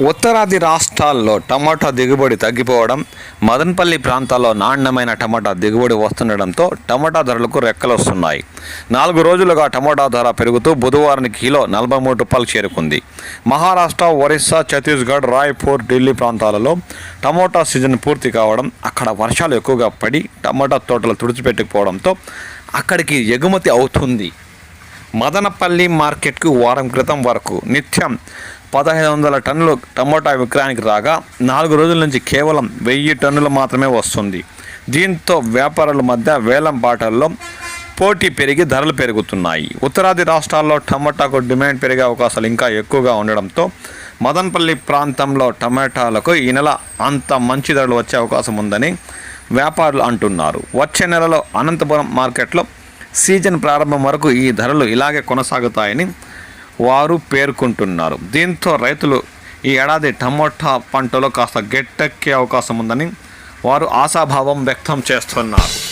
ఉత్తరాది రాష్ట్రాల్లో టమాటా దిగుబడి తగ్గిపోవడం మదనపల్లి ప్రాంతాల్లో నాణ్యమైన టమాటా దిగుబడి వస్తుండడంతో టమాటా ధరలకు రెక్కలు వస్తున్నాయి. నాలుగు రోజులుగా టమాటా ధర పెరుగుతూ బుధవారం కిలో నలభై మూడు రూపాయలు చేరుకుంది. మహారాష్ట్ర ఒరిస్సా ఛత్తీస్గఢ్ రాయ్పూర్ ఢిల్లీ ప్రాంతాలలో టమోటా సీజన్ పూర్తి కావడం అక్కడ వర్షాలు ఎక్కువగా పడి టమాటా తోటలు తుడిచిపెట్టుకుపోవడంతో అక్కడికి ఎగుమతి అవుతుంది. మదనపల్లి మార్కెట్కు వారం క్రితం వరకు నిత్యం పదహైదు వందల టన్నులు టమోటా విక్రయానికి రాగా నాలుగు రోజుల నుంచి కేవలం వెయ్యి టన్నులు మాత్రమే వస్తుంది. దీంతో వ్యాపారుల మధ్య వేలం పాటల్లో పోటీ పెరిగి ధరలు పెరుగుతున్నాయి. ఉత్తరాది రాష్ట్రాల్లో టమోటాకు డిమాండ్ పెరిగే అవకాశాలు ఇంకా ఎక్కువగా ఉండడంతో మదనపల్లి ప్రాంతంలో టమాటాలకు ఈ నెల అంత మంచి ధరలు వచ్చే అవకాశం ఉందని వ్యాపారులు అంటున్నారు. వచ్చే నెలలో అనంతపురం మార్కెట్లో సీజన్ ప్రారంభం వరకు ఈ ధరలు ఇలాగే కొనసాగుతాయని వారు పేర్కొంటున్నారు. దీంతో రైతులు ఈ ఏడాది టమోటా పంటలో కాస్త గట్టెక్కే అవకాశం ఉందని వారు ఆశాభావం వ్యక్తం చేస్తున్నారు.